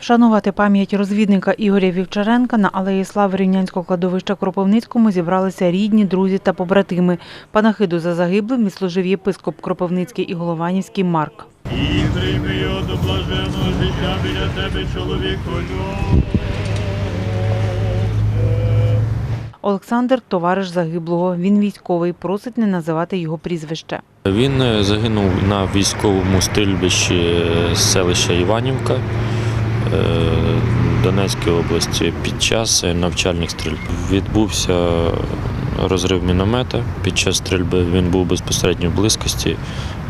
Вшанувати пам'ять розвідника Ігоря Вівчаренка на алеї слави Рівнянського кладовища Кропивницькому зібралися рідні, друзі та побратими. Панахиду за загиблим відслужив єпископ Кропивницький і Голованівський Марк. І прийми його до блаженного життя біля тебе, чоловіку. Олександр товариш загиблого. Він військовий, просить не називати його прізвище. Він е, загинув на військовому стрільбищі е, селища Іванівка Донецької області під час е, навчальних стрільб. Відбувся розрив міномета. Під час стрільби він був безпосередньо в близькості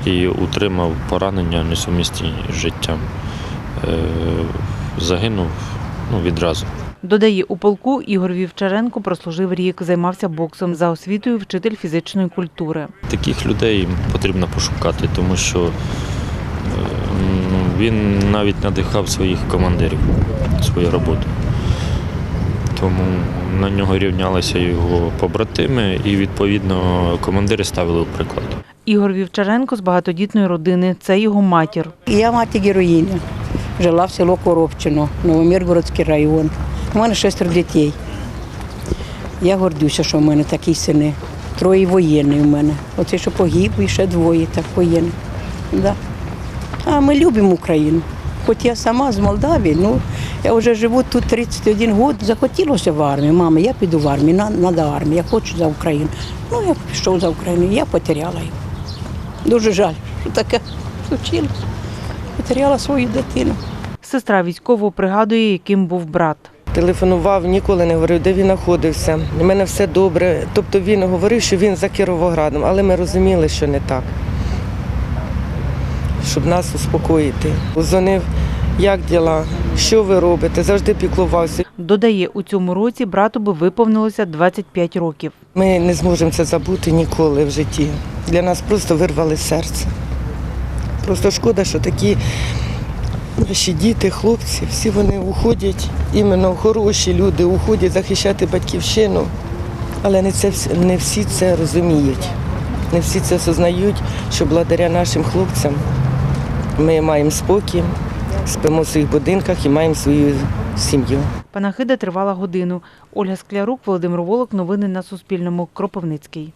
і утримав поранення несумісні з життям. Е, Загинув ну, відразу. Додає, у полку Ігор Вівчаренко прослужив рік, займався боксом за освітою вчитель фізичної культури. Таких людей потрібно пошукати, тому що е, він навіть надихав своїх командирів свою роботу. Тому на нього рівнялися його побратими, і відповідно командири ставили у приклад. Ігор Вівчаренко з багатодітної родини. Це його матір. Я мати героїня. Жила в село Коробчино, Новоміргородський район. У мене шестеро дітей. Я гордюся, що в мене такі сини. Троє воєнні в мене. Оце, що погиб, і ще двоє так воєнних. Да. А ми любимо Україну. Хоч я сама з Молдавії, ну я вже живу тут 31 років. Захотілося в армію. Мама, я піду в армію, треба армію, я хочу за Україну. Ну, я пішов за Україну, я потеряла його. Дуже жаль, що таке случилось. Потеряла свою дитину. Сестра військового пригадує, яким був брат. Телефонував, ніколи не говорив, де він знаходився. У мене все добре. Тобто він говорив, що він за Кіровоградом, але ми розуміли, що не так. Щоб нас успокоїти. Дзвонив, як діла, що ви робите, завжди піклувався. Додає, у цьому році брату би виповнилося 25 років. Ми не зможемо це забути ніколи в житті. Для нас просто вирвали серце. Просто шкода, що такі наші діти, хлопці, всі вони уходять, іменно хороші люди уходять захищати батьківщину. Але не, це, не всі це розуміють. Не всі це осознають, що благодаря нашим хлопцям ми маємо спокій, спимо в своїх будинках і маємо свою сім'ю. Панахида тривала годину. Ольга Склярук, Володимир Волок. Новини на Суспільному. Кропивницький.